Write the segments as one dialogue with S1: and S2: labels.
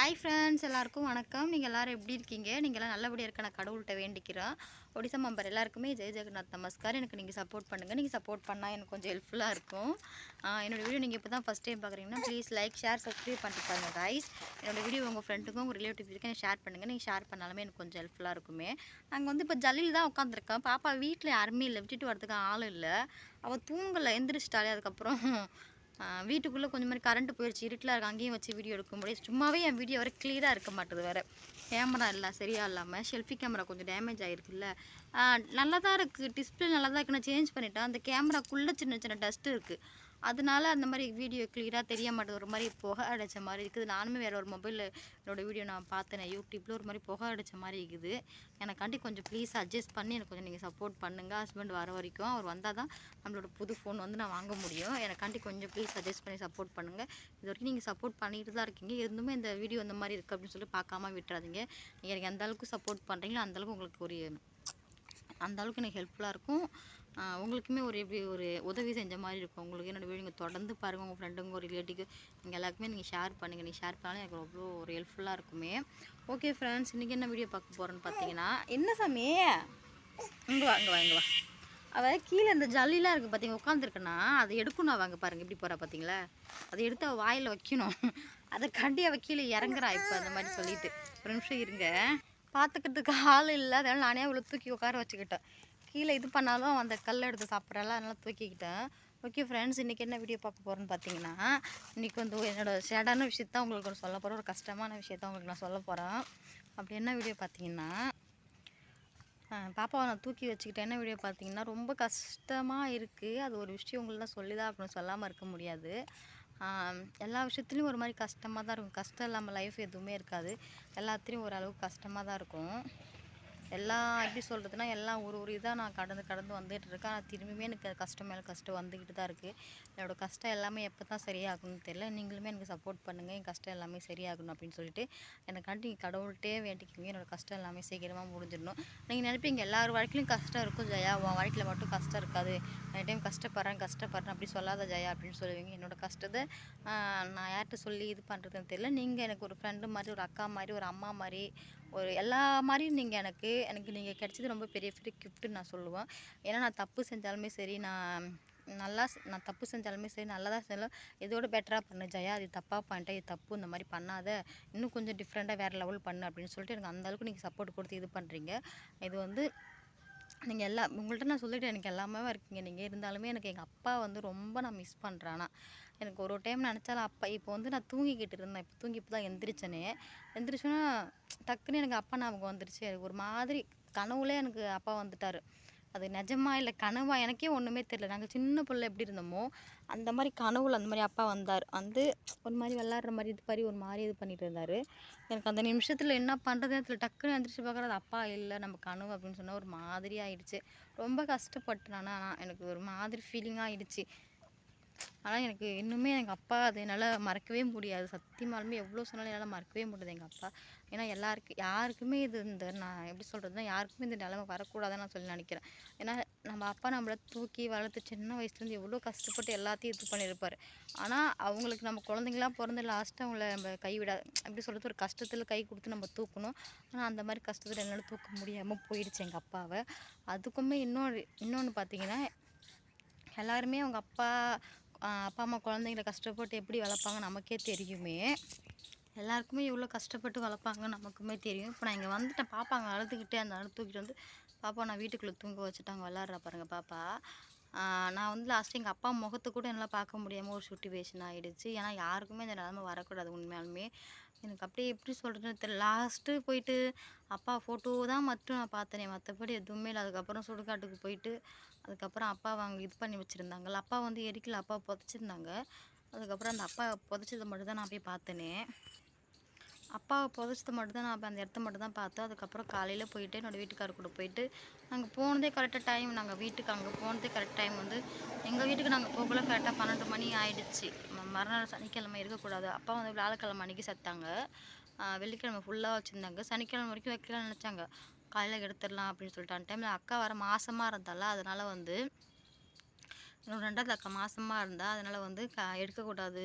S1: Hi friends எல்லாருக்கும் வணக்கம். நீங்கள் எல்லோரும் எப்படி இருக்கீங்க? நீங்கள்லாம் நல்லபடியாக இருக்க நான் கடவுள்கிட்ட வேண்டிக்கிறேன். ஒடிசா மெம்பர் எல்லாருக்குமே ஜெய் ஜெகநாத் நமஸ்கார். எனக்கு நீங்கள் சப்போர்ட் பண்ணுங்கள் நீங்கள் சப்போர்ட் பண்ணால் எனக்கு கொஞ்சம் ஹெல்ப்ஃபுல்லாக இருக்கும். என்னோடய வீடியோ நீங்கள் இப்போ தான் ஃபஸ்ட் டைம் பார்க்குறீங்கன்னா ப்ளீஸ் லைக் ஷேர் சப்ஸ்கிரைப் பண்ணிட்டு பாருங்கள் கைஸ் என்னோட வீடியோ உங்கள் ஃப்ரெண்டுக்கும் உங்கள் ரிலேட்டிவ் எனக்கு ஷேர் பண்ணுங்கள் நீங்கள் ஷேர் பண்ணாலுமே எனக்கு கொஞ்சம் ஹெல்ப்ஃபுல்லாக இருக்குமே. நாங்கள் வந்து இப்போ ஜல்லியில் தான் உட்காந்துருக்கோம் பாப்பா வீட்டில் யாருமே இல்லை. விட்டுட்டு வரதுக்கு ஆள் இல்லை. அவள் தூங்கலை. எந்திரிச்சிட்டாலே அதுக்கப்புறம் வீட்டுக்குள்ளே கொஞ்சம் மாதிரி கரண்ட்டு போயிடுச்சு இருட்டில் இருக்க அங்கேயும் வச்சு வீடியோ எடுக்க முடியாது சும்மாவே என் வீடியோ வர கிளியராக இருக்க மாட்டுது வேறு. கேமரா இல்லை சரியாக இல்லாமல் ஷெல்ஃபி கேமரா கொஞ்சம் டேமேஜ் ஆகிருக்குல்ல நல்லா தான் இருக்குது டிஸ்பிளே நல்லா தான் இருக்குது நான் சேஞ்ச் பண்ணிட்டேன். அந்த கேமராக்குள்ளே சின்ன சின்ன டஸ்ட்டு இருக்குது அதனால அந்த மாதிரி வீடியோ கிளியராக தெரிய மாட்டேது ஒரு மாதிரி புகை அடைச்ச மாதிரி இருக்குது. நானுமே வேறு ஒரு மொபைலில் என்னோடய வீடியோ நான் பார்த்தேன். யூடியூப்பில் ஒரு மாதிரி புகை அடைச்ச மாதிரி இருக்குது. எனக்காண்டி கொஞ்சம் ப்ளீஸ் அட்ஜஸ்ட் பண்ணி எனக்கு கொஞ்சம் நீங்கள் சப்போர்ட் பண்ணுங்கள் ஹஸ்பண்ட் வர வரைக்கும் அவர் வந்தால் தான் நம்மளோட புது ஃபோன் வந்து நான் வாங்க முடியும். எனக்காண்டி கொஞ்சம் ப்ளீஸ் அட்ஜஸ்ட் பண்ணி சப்போர்ட் பண்ணுங்கள் இது வரைக்கும் நீங்கள் சப்போர்ட் பண்ணிட்டு தான் இருக்கீங்க. இருந்துமே இந்த வீடியோ இந்த மாதிரி இருக்குது அப்படின்னு சொல்லி பார்க்காம விட்டுறாதீங்க. நீங்கள் எனக்கு எந்த அளவுக்கு சப்போர்ட் பண்ணுறீங்களோ அந்தளவுக்கு உங்களுக்கு ஒரு அந்த அளவுக்கு எனக்கு ஹெல்ப்ஃபுல்லாக இருக்கும். உங்களுக்குமே ஒரு எப்படி ஒரு உதவி செஞ்ச மாதிரி இருக்கும். உங்களுக்கு என்னோட வீடியோ நீங்கள் தொடர்ந்து பாருங்கள் உங்கள் ஃப்ரெண்டுங்க ஒரு ரிலேட்டிவ் நீங்கள் எல்லாருக்குமே நீங்கள் ஷேர் பண்ணுங்கள் நீங்கள் ஷேர் பண்ணாலும் எனக்கு அவ்வளோ ஒரு ஹெல்ப்ஃபுல்லாக இருக்குமே. ஓகே ஃப்ரெண்ட்ஸ் இன்றைக்கி என்ன வீடியோ பார்க்க போகிறோன்னு பார்த்தீங்கன்னா என்ன சாமி? இங்கே வா இங்கே வா இங்கே வா. அவள் கீழே இந்த ஜல்லிலாம் இருக்குது பார்த்தீங்க உட்காந்துருக்குன்னா அதை எடுக்கணும் அவள் அங்கே பாருங்கள் எப்படி போகிறா பார்த்தீங்களா அதை எடுத்து அவள் வாயில் வைக்கணும். அதை கண்டி அவள் கீழே இறங்குறா இப்போ அந்த மாதிரி சொல்லிட்டு. ஒரு நிமிஷம் இருங்க. பார்த்துக்கிறதுக்கு ஆள் இல்லை. அதனால் நானே அவளை தூக்கி உட்கார வச்சுக்கிட்டேன். கீழே இது பண்ணாலும் அந்த கல் எடுத்து சாப்பிட்றல அதனால் தூக்கிக்கிட்டேன். ஓகே ஃப்ரெண்ட்ஸ் இன்றைக்கி என்ன வீடியோ பார்க்க போகிறேன்னு பார்த்தீங்கன்னா இன்றைக்கி வந்து என்னோடய ஷேடான விஷயத்த உங்களுக்கு நான் சொல்ல போகிறேன் ஒரு கஷ்டமான விஷயத்த உங்களுக்கு நான் சொல்ல போகிறேன் அப்படி என்ன வீடியோ பார்த்தீங்கன்னா பாப்பாவை நான் தூக்கி வச்சுக்கிட்டேன். என்ன வீடியோ பார்த்தீங்கன்னா ரொம்ப கஷ்டமாக இருக்குது அது ஒரு விஷயம் உங்களெலாம் சொல்லி தான் அப்படின்னு சொல்லாமல் இருக்க முடியாது. எல்லா விஷயத்துலையும் ஒரு மாதிரி கஷ்டமாக தான் இருக்கும். கஷ்டம் இல்லாமல் லைஃப் எதுவுமே இருக்காது. எல்லாத்துலேயும் ஓரளவுக்கு கஷ்டமாக தான் இருக்கும். எல்லாம் எப்படி சொல்கிறதுனா எல்லாம் ஒரு ஒரு இதாக நான் கடந்து கடந்து வந்துகிட்டு இருக்கேன் ஆனால் திரும்பியுமே எனக்கு கஷ்டம் மேலே கஷ்டம் வந்துக்கிட்டு தான் இருக்குது என்னோட கஷ்டம் எல்லாமே எப்போ தான் சரியாகணும்னு தெரியல. நீங்களுமே எனக்கு சப்போர்ட் பண்ணுங்கள் என் கஷ்டம் எல்லாமே சரியாகணும் அப்படின்னு சொல்லிட்டு எனக்காண்டி கடவுள்கிட்டே வேண்டிக்கிங்க. என்னோடய கஷ்டம் எல்லாமே சீக்கிரமாக முடிஞ்சிடணும். நீங்கள் நினைப்பீங்க எல்லார் வாழ்க்கையிலும் கஷ்டம் இருக்கும் ஜெயா. உன் வாழ்க்கையில் மட்டும் கஷ்டம் இருக்காது. நிறைய டைம் கஷ்டப்படுறேன் கஷ்டப்படுறேன் அப்படி சொல்லாத ஜெயா அப்படின்னு சொல்லுவீங்க. என்னோட கஷ்டத்தை நான் யார்கிட்ட சொல்லி இது பண்ணுறதுன்னு தெரியல. நீங்கள் எனக்கு ஒரு ஃப்ரெண்டு மாதிரி ஒரு அக்கா மாதிரி ஒரு அம்மா மாதிரி ஒரு எல்லா மாதிரியும் நீங்கள் எனக்கு எனக்கு நீங்கள் கிடைச்சது ரொம்ப பெரிய பெரிய கிஃப்ட்டு நான் சொல்லுவேன். ஏன்னா நான் தப்பு செஞ்சாலுமே சரி நான் நல்லா நான் தப்பு செஞ்சாலுமே சரி நல்லா தான் செஞ்சாலும் இதோட பெட்டராக பண்ணு ஜெயா இது தப்பாக பண்ணிட்டேன் இது தப்பு இந்த மாதிரி பண்ணாத இன்னும் கொஞ்சம் டிஃப்ரெண்ட்டாக வேறு லெவல் பண்ணு அப்படின்னு சொல்லிட்டு எனக்கு அந்தளவுக்கு நீங்கள் சப்போர்ட் கொடுத்து இது பண்ணுறீங்க இது வந்து நீங்கள் எல்லா உங்கள்கிட்ட நான் சொல்லிட்டு எனக்கு எல்லாமே இருக்கீங்க. நீங்கள் இருந்தாலுமே எனக்கு எங்கள் அப்பா வந்து ரொம்ப நான் மிஸ் பண்ணுறேன் ஆனால் எனக்கு ஒரு ஒரு டைம் நினச்சாலும் அப்பா இப்போ வந்து நான் தூங்கிக்கிட்டு இருந்தேன். இப்போ தூங்கி இப்போ தான் எந்திரிச்சேனே. எந்திரிச்சோன்னா டக்குன்னு எனக்கு அப்பா ஞாபகம் வந்துருச்சு. எனக்கு ஒரு மாதிரி கனவுலே எனக்கு அப்பா வந்துட்டார். அது நிஜமா இல்லை கனவா? எனக்கே ஒன்றுமே தெரியல. நாங்கள் சின்ன பிள்ளை எப்படி இருந்தோமோ அந்த மாதிரி கனவுல அந்த மாதிரி அப்பா வந்தார். வந்து ஒரு மாதிரி விளாட்ற மாதிரி இது மாதிரி ஒரு மாதிரி இது பண்ணிட்டு இருந்தார். எனக்கு அந்த நிமிஷத்தில் என்ன பண்ணுறது அதில் டக்குன்னு எந்திரிச்சு பார்க்குறது அப்பா இல்லை நம்ம கனவு அப்படின்னு சொன்னால் ஒரு மாதிரி ஆயிடுச்சு. ரொம்ப கஷ்டப்பட்டேன் ஆனால் எனக்கு ஒரு மாதிரி ஃபீலிங்காக ஆயிடுச்சு. ஆனால் எனக்கு இன்னுமே எங்கள் அப்பா அது என்னால் மறக்கவே முடியாது. சத்தியமாலுமே எவ்வளோ சொன்னாலும் என்னால் மறக்கவே முடியாது எங்கள் அப்பா. ஏன்னா எல்லாருக்கு யாருக்குமே இது இந்த நான் எப்படி சொல்கிறதுனா யாருக்குமே இந்த நிலமை வரக்கூடாதுன்னு நான் சொல்லி நினைக்கிறேன். ஏன்னா நம்ம அப்பா நம்மளை தூக்கி வளர்த்து சின்ன வயசுலேருந்து எவ்வளோ கஷ்டப்பட்டு எல்லாத்தையும் இது பண்ணியிருப்பார். ஆனால் அவங்களுக்கு நம்ம குழந்தைங்களாம் பிறந்து லாஸ்ட்டு அவங்கள நம்ம கைவிட எப்படி சொல்கிறது ஒரு கஷ்டத்தில் கை கொடுத்து நம்ம தூக்கணும். ஆனால் அந்த மாதிரி கஷ்டத்தில் என்னால் தூக்க முடியாமல் போயிடுச்சு எங்கள் அப்பாவை. அதுக்குமே இன்னொரு இன்னொன்று பார்த்தீங்கன்னா எல்லாருமே அவங்க அப்பா அப்பா அம்மா குழந்தைங்கள கஷ்டப்பட்டு எப்படி வளர்ப்பாங்க நமக்கே தெரியுமே. எல்லாருக்குமே எவ்வளோ கஷ்டப்பட்டு வளர்ப்பாங்க நமக்குமே தெரியும். இப்போ நான் இங்கே வந்துட்டேன். பாப்பாங்க அழுதுகிட்டே அந்த அழுது தூக்கிட்டு வந்து பாப்பா நான் வீட்டுக்குள்ளே தூங்க வச்சுட்டாங்க. விளாட்றா பாருங்க பாப்பா. நான் வந்து லாஸ்ட்டு எங்கள் அப்பா முகத்தை கூட என்னால் பார்க்க முடியாமல் ஒரு சுட்டிவேஷன் ஆகிடுச்சு ஏன்னா யாருக்குமே இந்த நிலமை வரக்கூடாது உண்மையாலுமே. எனக்கு அப்படியே எப்படி சொல்கிறதுன்னு தெரியல. லாஸ்ட்டு போயிட்டு அப்பா ஃபோட்டோ தான் மட்டும் நான் பார்த்தேனே. மற்றபடி எதுவுமே இல்லை. அதுக்கப்புறம் சுடுகாட்டுக்கு போயிட்டு அதுக்கப்புறம் அப்பாவை அங்கே இது பண்ணி வச்சுருந்தாங்கல்ல. அப்பா வந்து எரிக்கல. அப்பா புதைச்சிருந்தாங்க. அதுக்கப்புறம் அந்த அப்பா புதைச்சதை மட்டும் தான் நான் போய் பார்த்தேனே. அப்பாவை புதைச்சது மட்டும் தான் நான் அந்த இடத்த மட்டும் தான் பார்த்தோம் அதுக்கப்புறம் காலையில் போயிட்டு என்னோடய வீட்டுக்காரர் கூட போயிட்டு நாங்கள் போனதே கரெக்டாக டைம் நாங்கள் வீட்டுக்கு அங்கே போனதே கரெக்ட் டைம் வந்து எங்கள் வீட்டுக்கு நாங்கள் போகக்குள்ள கரெக்டாக பன்னெண்டு மணி ஆகிடுச்சு மறுநாள் சனிக்கிழமை இருக்கக்கூடாது. அப்பா வந்து வியாழக்கிழமை அன்றைக்கி செத்தாங்க. வெள்ளிக்கிழமை ஃபுல்லாக வச்சுருந்தாங்க. சனிக்கிழமை வரைக்கும் வைக்கலாம்னு நினச்சாங்க. காலையில் எடுத்துடலாம் அப்படின்னு சொல்லிட்டு அந்த டைமில் அக்கா வர மாசமாக இருந்தால அதனால் வந்து என்னோட ரெண்டாவது அக்கா மாதமாக இருந்தால் அதனால் வந்து க எடுக்கக்கூடாது.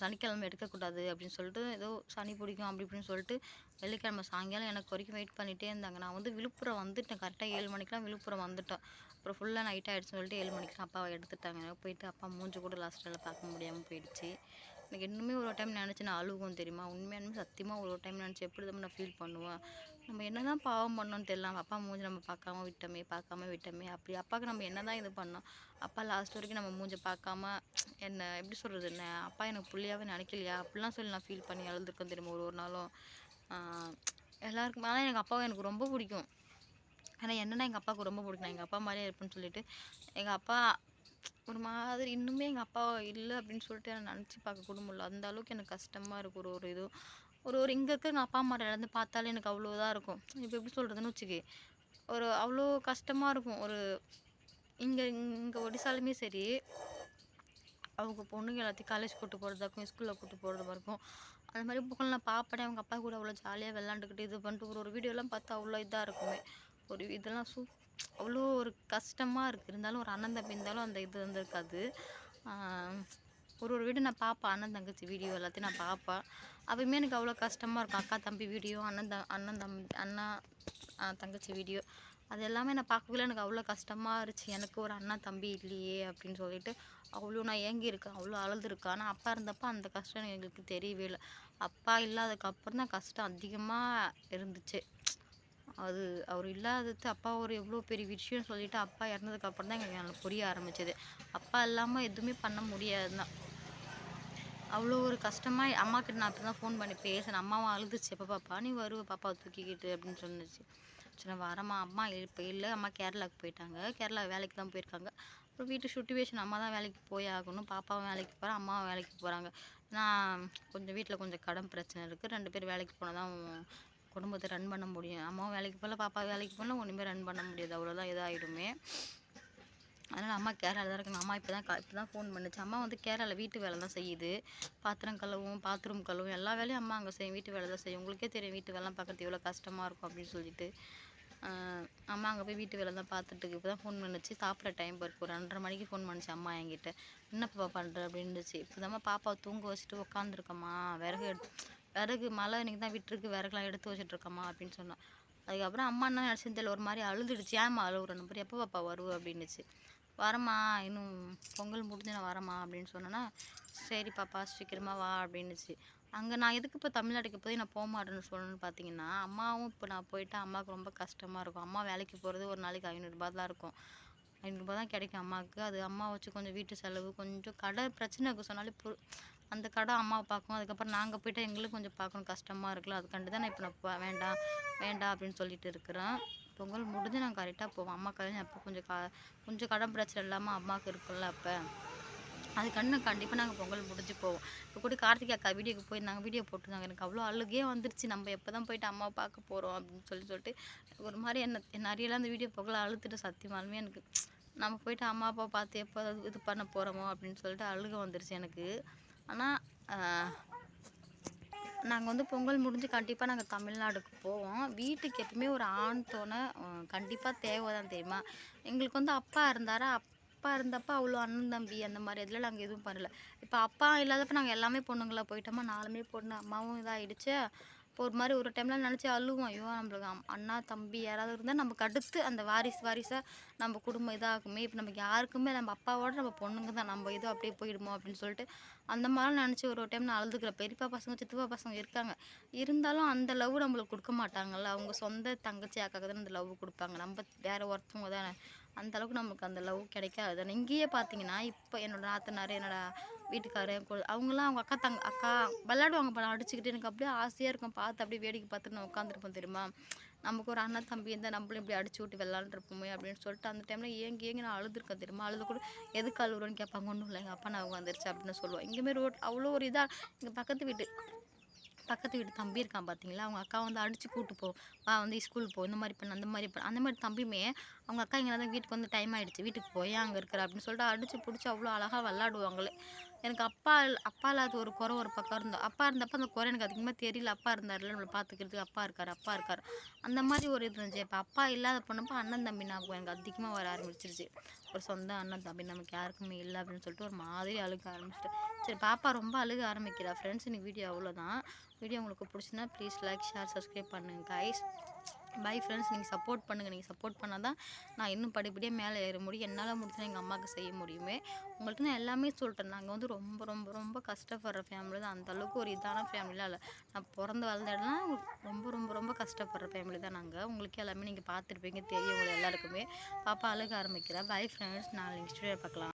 S1: சனிக்கிழமை எடுக்கக்கூடாது அப்படின்னு சொல்லிட்டு ஏதோ சனி பிடிக்கும் அப்படி இப்படின்னு சொல்லிட்டு வெள்ளிக்கிழமை சாயங்காலம் எனக்கு வரைக்கும் வெயிட் பண்ணிகிட்டே இருந்தாங்க. நான் வந்து விழுப்புரம் வந்துட்டேன். கரெக்டாக ஏழு மணிக்கெலாம் விழுப்புரம் வந்துட்டேன். அப்புறம் ஃபுல்லாக நைட் ஆகிடுச்சுன்னு சொல்லிட்டு ஏழு மணிக்கெலாம் அப்பாவை எடுத்துட்டாங்க. போயிட்டு அப்பா மூஞ்சி கூட லாஸ்ட்டில் பார்க்க முடியாமல் போயிடுச்சு. எனக்கு இன்னுமே ஒரு டைம் நினச்சி நான் அழுகும் தெரியுமா? உண்மையாலுமே சத்தியமாக ஒரு டைம் நினச்சி எப்படி தான் நான் ஃபீல் பண்ணுவேன்? நம்ம என்ன தான் பாவம் பண்ணோன்னு தெரியல. அப்பா மூஞ்சி நம்ம பார்க்காம விட்டோமே பார்க்காம விட்டோமே. அப்படி அப்பாவுக்கு நம்ம என்ன தான் இது பண்ணோம்? அப்பா லாஸ்ட் வரைக்கும் நம்ம மூஞ்சி பார்க்காம என்ன எப்படி சொல்கிறது என்ன அப்பா எனக்கு புள்ளியாவே நினைக்கலையா? அப்படிலாம் சொல்லி நான் ஃபீல் பண்ணி அழுதுருக்கேன் தெரியுமா ஒரு ஒரு நாளும். எல்லாருக்கும் ஆனால் எனக்கு அப்பாவை எனக்கு ரொம்ப பிடிக்கும். ஆனால் என்னன்னா எங்கள் அப்பாவுக்கு ரொம்ப பிடிக்கும். நான் எங்கள் அப்பா மாதிரியே இருப்பேன்னு சொல்லிட்டு எங்கள் அப்பா ஒரு மாதிரி இன்னுமே எங்கள் அப்பா இல்லை அப்படின்னு சொல்லிட்டு நான் நினச்சி பார்க்க கூட முடியல அந்த அளவுக்கு எனக்கு கஷ்டமாக இருக்கும் ஒரு ஒரு இது. ஒரு ஒரு இங்கே இருக்க எங்கள் அப்பா அம்மா நடந்து பார்த்தாலே எனக்கு அவ்வளோதான் இருக்கும். இப்போ எப்படி சொல்கிறதுன்னு வச்சுக்கி ஒரு அவ்வளோ கஷ்டமாக இருக்கும். ஒரு இங்கே இங்கே ஒடிசாலுமே சரி அவங்க பொண்ணுங்க எல்லாத்தையும் காலேஜ் கூட்டு போகிறதாக்கும் ஸ்கூலில் கூட்டு போகிறதா இருக்கும். அது மாதிரி புகழ் நான் பார்ப்பேன். அவங்க அப்பா கூட அவ்வளோ ஜாலியாக விளாண்டுக்கிட்டு இது பண்ணிட்டு ஒரு ஒரு வீடியோலாம் பார்த்தா அவ்வளோ இதாக இருக்குமே. ஒரு இதெல்லாம் சூப்பர் அவ்வளோ ஒரு கஷ்டமாக இருக்குது இருந்தாலும் ஒரு அண்ணன் தம்பி இருந்தாலும் அந்த இது வந்துருக்காது ஒரு ஒரு வீடு நான் பார்ப்பேன் அண்ணன் தங்கச்சி வீடியோ எல்லாத்தையும் நான் பார்ப்பேன் அப்பயுமே எனக்கு அவ்வளோ கஷ்டமாக இருக்கும். அக்கா தம்பி வீடியோ அண்ணன் த அண்ணன் தம்பி அண்ணா தங்கச்சி வீடியோ. அது எல்லாமே நான் பார்க்கக்குள்ள எனக்கு அவ்வளோ கஷ்டமாக இருந்துச்சு. எனக்கு ஒரு அண்ணா தம்பி இல்லையே அப்படின்னு சொல்லிட்டு அவ்வளோ நான் ஏங்கியிருக்கேன். அவ்வளோ அழுதுருக்கேன். ஆனால் அப்பா இருந்தப்போ அந்த கஷ்டம் எங்களுக்கு தெரியவே இல்லை. அப்பா இல்லாததுக்கப்புறம் தான் கஷ்டம் அதிகமாக இருந்துச்சு. அது அவர் இல்லாதது அப்பா ஒரு எவ்வளோ பெரிய விஷயம் சொல்லிவிட்டு அப்பா இறந்ததுக்கு அப்புறம் தான் எங்களுக்கு நல்லா புரிய ஆரம்பிச்சது. அப்பா இல்லாமல் எதுவுமே பண்ண முடியாது தான். அவ்வளோ ஒரு கஷ்டமாக அம்மாக்கிட்ட நான் அப்போ தான் ஃபோன் பண்ணி பேசினேன். அம்மாவும் அழுதுச்சு. எப்போ பாப்பா? நீ வருவ. பாப்பாவை தூக்கிக்கிட்டு அப்படின்னு சொன்னிச்சு. சரி வரம்மா. அம்மா இப்போ இல்லை. அம்மா கேரளாவுக்கு போயிட்டாங்க. கேரளா வேலைக்கு தான் போயிருக்காங்க. அப்புறம் வீட்டு சுச்சுவேஷன் அம்மா தான் வேலைக்கு போய் ஆகணும். பாப்பாவும் வேலைக்கு போகிறேன் அம்மாவும் வேலைக்கு போகிறாங்க நான் கொஞ்சம் வீட்டில் கொஞ்சம் கடன் பிரச்சனை இருக்குது ரெண்டு பேர் வேலைக்கு போனால் தான் குடும்பத்தை ரன் பண்ண முடியும். அம்மாவும் வேலைக்கு போகல பாப்பா வேலைக்கு போகல ஒன்றுமே ரன் பண்ண முடியாது. அவ்வளோதான் இதாகிடுமே அதனால் அம்மா கேரளாவில் தான் இருக்கணும். அம்மா இப்போ தான் இப்போ தான் ஃபோன் பண்ணுச்சு. அம்மா வந்து கேரளாவில் வீட்டு வேலை தான் செய்யுது. பாத்திரம் கழுவும் பாத்ரூம் கழுவும் எல்லா வேலையும் அம்மா அங்கே செய்யும். வீட்டு வேலை தான் செய்யும். உங்களுக்கே தெரியும் வீட்டு வேலைலாம் பார்க்குறது எவ்வளோ கஷ்டமாக இருக்கும் அப்படின்னு சொல்லிட்டு. அம்மா அங்கே போய் வீட்டு வேலை தான் பார்த்துட்டு இப்போ தான் ஃபோன் பண்ணுச்சு. சாப்பிட்ற டைம் இருக்கு ஒரு ரெண்டரை மணிக்கு ஃபோன் பண்ணுச்சு அம்மா என்கிட்ட. என்ன பாப்பா பண்ணுற அப்படின்னுச்சு. இப்போ தான் பாப்பாவை தூங்க வச்சுட்டு உட்காந்துருக்கம்மா விறகு எடுத்து விறகு மழை இன்றைக்கி தான் விட்டுருக்கு விறகுலாம் எடுத்து வச்சுட்ருக்கம்மா அப்படின்னு சொன்னான் அதுக்கப்புறம் அம்மா என்ன நினச்சின்னு தெரியல ஒரு மாதிரி அழுதுடுச்சு. ஏம்மா அழுகுற நம்பர் எப்போ பாப்பா வருவோம் அப்படின்னுச்சு. வரம்மா இன்னும் பொங்கல் முடிஞ்சு நான் வரேம்மா அப்படின்னு சொன்னேன்னா சரி பாப்பா சீக்கிரமாக வா அப்படின்னுச்சு. அங்கே நான் எதுக்கு இப்போ தமிழ்நாட்டுக்கு போய் நான் போக மாட்டேன்னு சொல்லணும்னு பார்த்தீங்கன்னா அம்மாவும் இப்போ நான் போயிட்டு அம்மாவுக்கு ரொம்ப கஷ்டமாக இருக்கும். அம்மா வேலைக்கு போகிறது ஒரு நாளைக்கு ஐநூறுரூபா தான் இருக்கும். ஐநூறுரூபா தான் கிடைக்கும் அம்மாவுக்கு. அது அம்மா வச்சு கொஞ்சம் வீட்டு செலவு கொஞ்சம் கடை பிரச்சனைக்கு சொன்னாலே பு அந்த கடை அம்மாவை பார்க்கும். அதுக்கப்புறம் நாங்கள் போயிட்டு எங்களுக்கு கொஞ்சம் பார்க்கணும். கஷ்டமாக இருக்குல்ல. அதுக்காண்டி தான் நான் இப்போ நான் வேண்டாம் வேண்டாம் அப்படின்னு சொல்லிட்டு இருக்கிறேன். பொங்கல் முடிஞ்சு நான் கரெக்டாக போவேன். அம்மா கல்யாணம் அப்போ கொஞ்சம் க கொஞ்சம் கடன் பிரச்சனை இல்லாமல் அம்மாவுக்கு இருக்குல்ல அப்போ. அதுக்காண்டி நான் கண்டிப்பாக நாங்கள் பொங்கல் முடிஞ்சு போவோம். இப்போ கூட கார்த்திகை அக்கா வீடியோக்கு போயிருந்தாங்க. வீடியோ போட்டிருந்தாங்க. எனக்கு அவ்வளோ அழுகே வந்துருச்சு. நம்ம எப்போ தான் போயிட்டு அம்மாவை பார்க்க போகிறோம் அப்படின்னு சொல்லி சொல்லிட்டு ஒரு மாதிரி என்ன நிறையலாம் அந்த வீடியோ பொங்கல் அழுத்துட்டு சத்தியமாலுமே எனக்கு நம்ம போயிட்டு அம்மா அப்பா பார்த்து எப்போ இது பண்ண போகிறோமோ அப்படின்னு சொல்லிட்டு அழுக வந்துருச்சு எனக்கு. ஆனால் நாங்கள் வந்து பொங்கல் முடிஞ்சு கண்டிப்பாக நாங்கள் தமிழ்நாடுக்கு போவோம். வீட்டுக்கு எப்பவுமே ஒரு ஆண் தோணை கண்டிப்பாக தேவை தான் தெரியுமா? எங்களுக்கு வந்து அப்பா இருந்தாரா அப்பா இருந்தப்போ அவ்வளோ அண்ணன் தம்பி அந்த மாதிரி இதில் நாங்கள் எதுவும் பண்ணல. இப்போ அப்பா இல்லாதப்ப நாங்கள் எல்லாமே பொண்ணுங்களை போயிட்டோமா? நாலுமே பொண்ணு அம்மாவும் இதாகிடுச்சு இப்போ ஒரு மாதிரி ஒரு டைம்லாம் நினச்சி அழுவோம். ஐயோ நம்மளுக்கு அண்ணா தம்பி யாராவது இருந்தால் நமக்கு அடுத்து அந்த வாரிசு வாரிசாக நம்ம குடும்பம் இதாகுமே. இப்போ நமக்கு யாருக்குமே நம்ம அப்பாவோட நம்ம பொண்ணுங்க தான். நம்ம இதோ அப்படியே போயிடுமோ அப்படின்னு சொல்லிட்டு அந்த மாதிரிலாம் நினச்சி ஒரு ஒரு டைம் நான் அழுதுக்கிறேன். பெரியப்பா பசங்க சித்தப்பா பசங்க இருக்காங்க. இருந்தாலும் அந்த லவ் நம்மளுக்கு கொடுக்க மாட்டாங்கல்ல. அவங்க சொந்த தங்கச்சி அக்காக்கு தான் அந்த லவ் கொடுப்பாங்க. நம்ம வேறு ஒருத்தவங்க தானே. அந்தளவுக்கு நமக்கு அந்த லவ் கிடைக்காது. ஆனால் இங்கேயே பார்த்தீங்கன்னா இப்போ என்னோட நாத்தனார் என்னோட வீட்டுக்காரர் கொ- அவங்களாம் அவங்க அக்கா தங்க அக்கா விளையாடுவாங்க படம் அடிச்சுக்கிட்டு எனக்கு அப்படியே ஆசையாக இருக்கும். பார்த்து அப்படியே வேடிக்கை பார்த்துட்டு நான் உட்காந்துருப்போம் தெரியுமா? நமக்கு ஒரு அண்ணன் தம்பி இருந்தால் நம்மளும் இப்படி அடிச்சு விட்டு விளாண்டுருப்போமே அப்படின்னு சொல்லிட்டு அந்த டைமில் ஏங்கி ஏங்கி நான் அழுதுருக்கேன் தெரியுமா? அழுது கூட எதுக்கு அழுகுறோன்னு கேட்பாங்க. ஒன்றும் இல்லை எங்கள் அப்பா நான் உட்காந்துருச்சு அப்படின்னு சொல்லுவோம் இங்கேயுமே ரோட் அவ்வளோ ஒரு இதாக எங்கள் பக்கத்து வீட்டு பக்கத்து வீட்டு தம்பி இருக்கான் பார்த்தீங்களா அவங்க அக்கா வந்து அடிச்சு கூட்டு போ வா வந்து ஸ்கூல் போ இந்த மாதிரி பண்ண அந்த மாதிரி பண்ண. அந்த மாதிரி தம்பியுமே அவங்க அக்கா இங்கே தான் வீட்டுக்கு வந்து டைம் ஆகிடுச்சு வீட்டுக்கு போய் அங்கே இருக்கிற அப்படின்னு சொல்லிட்டு அடிச்சு பிடிச்சி அவ்வளோ அழகாக விளாடுவாங்களே எனக்கு அப்பா அப்பா இல்லாத ஒரு குறை ஒரு பக்கம் இருந்தோம் அப்பா இருந்தப்போ அந்த குறை எனக்கு அதிகமாக தெரியல. அப்பா இருந்தார்ல நம்மளை பார்த்துக்கிறதுக்கு அப்பா இருக்கார் அப்பா இருக்கார். அந்த மாதிரி ஒரு இது இருந்துச்சு. இப்போ அப்பா இல்லாத பொண்ணப்போ அண்ணன் தம்பி ஞாபகம் எனக்கு அதிகமாக வர ஆரம்பிச்சிருச்சு. ஒரு சொந்த அண்ணன் தம்பி நமக்கு யாருக்குமே இல்லை அப்படின்னு சொல்லிட்டு ஒரு மாதிரி அழுக ஆரம்பிச்சிட்டேன். சரி பாப்பா ரொம்ப அழுக ஆரம்பிக்கிறா. ஃப்ரெண்ட்ஸ் இன்னைக்கு வீடியோ அவ்வளோதான் வீடியோ உங்களுக்கு பிடிச்சுன்னா ப்ளீஸ் லைக் ஷேர் சப்ஸ்கிரைப் பண்ணுங்கள் கைஸ் பை ஃப்ரெண்ட்ஸ் நீங்கள் சப்போர்ட் பண்ணுங்கள் நீங்கள் சப்போர்ட் பண்ணால் தான் நான் இன்னும் படிப்படியாக மேலே ஏற முடியும். என்னால் முடிஞ்சா எங்கள் அம்மாவுக்கு செய்ய முடியுமே. உங்கள்கிட்ட நான் எல்லாமே சொல்லிட்டேன் நாங்கள் வந்து ரொம்ப ரொம்ப ரொம்ப கஷ்டப்படுற ஃபேமிலி தான். அந்தளவுக்கு ஒரு இதான ஃபேமிலிலாம் இல்லை. நான் பிறந்து வளர்ந்த இடம்லாம் ரொம்ப ரொம்ப ரொம்ப கஷ்டப்படுற ஃபேமிலி தான் நாங்கள் உங்களுக்கு எல்லாமே நீங்கள் பார்த்துருப்பீங்க தெரியும் உங்களை எல்லாருக்குமே. பாப்பா அழுக ஆரம்பிக்கிறா. பை ஃப்ரெண்ட்ஸ் நான் நீங்கள் ஸ்டூடியோ பார்க்கலாம்.